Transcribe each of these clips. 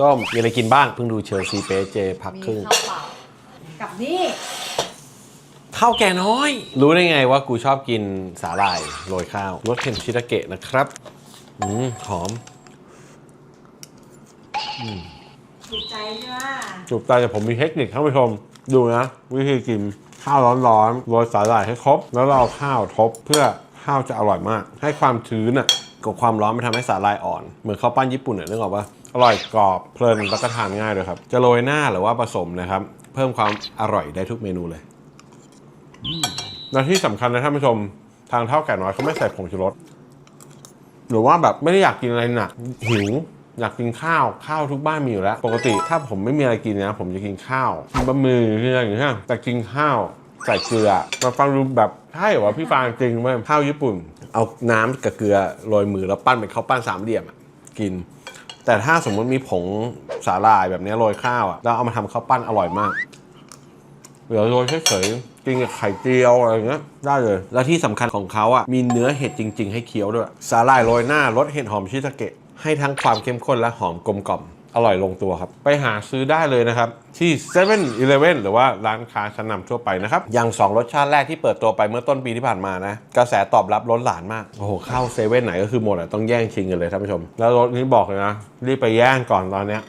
ส้มมีอะไรกินบ้างเพิ่งดูเชลซีเปเจพักมีครึ่งข้าวเปล่ากับนี่ข้าวแก่น้อย รู้ได้ไงว่ากูชอบกินสาหร่ายโรยข้าวรสเค็มชิตาเกะนะครับอืมหอมถูกใจใช่ไหมจุกใจแต่ผมมีเทคนิคท่านผู้ชม ดูนะ วิธีกินข้าวร้อนๆโรยสาหร่ายให้ครบ แล้วเราเอาข้าวทบเพื่อข้าวจะอร่อยมาก ให้ความชื้นอะ กับความร้อนมันทำให้สาหร่ายอ่อน เหมือนข้าวปั้นญี่ปุ่นเนี่ยนึกออกปะอร่อยกรอบเพลินแล้วก็ทานง่ายด้วยครับ จะโรยหน้าหรือว่าผสมนะครับ เพิ่มความอร่อยได้ทุกเมนูเลยอืมและที่สำคัญนะท่านผู้ชมทางเท่าแก่น้อยเขาไม่ใส่ผงชูรสหรือว่าแบบไม่ได้อยากกินอะไรหนักหิวอยากกินข้าวข้าวทุกบ้านมีอยู่แล้ว ปกติถ้าผมไม่มีอะไรกินนะ ผมจะกินข้าวกินบะหมี่กินอะไรอย่างเงี้ยแต่กินข้าว ใส่เกลือมาฟังดูแบบใช่เหรอวะพี่ฟางจริงไหมข้าวญี่ปุ่น เอาน้ำกับเกลือโรยมือแล้วปั้นเป็นข้าวปั้นสามเหลี่ยมกิน แต่ถ้าสมมติมีผงสาหร่ายแบบนี้โรยข้าวอะแล้วเอามาทำข้าวปั้นอร่อยมากเหลือโรยเฉยๆกินกับไข่เจียวอะไรเงี้ยได้เลย แล้วที่สำคัญของเขาอะมีเนื้อเห็ดจริง ๆ ให้เคี้ยวด้วย สาหร่ายโรยหน้ารสเห็ดหอมชิตาเกะให้ทั้งความเข้มข้นและหอมกลมกล่อม อร่อยลงตัวครับ ไปหาซื้อได้เลยนะครับ ที่7 e เ e ่ e อหรือว่าร้านค้าชั้นนำทั่วไปนะครับ อย่าง 2 รสชาติแรกที่เปิดตัวไปเมื่อต้นปีที่ผ่านมานะ กระแสตอบรับล้นหลานมาก โอ้โหเข้าเซเว่นไหนก็คือหมดอะต้องแย่งชิงกันเลยท่านผู้ชม แล้วรสนี้บอกเลยนะ รีบไปแย่งก่อนตอนเนี้ย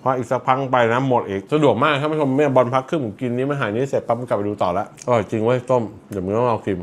เพราะอีกสักพักไปนะหมดอีกสะดวกมากท่านผู้ชมไม่บอลพักครึ่งผมกินนี้มาหายนี้เสร็จปั๊บกลับไปดูต่อล้วอร่อยจริงเว้ยต้มเดี๋ยวมึงต้องลองกิน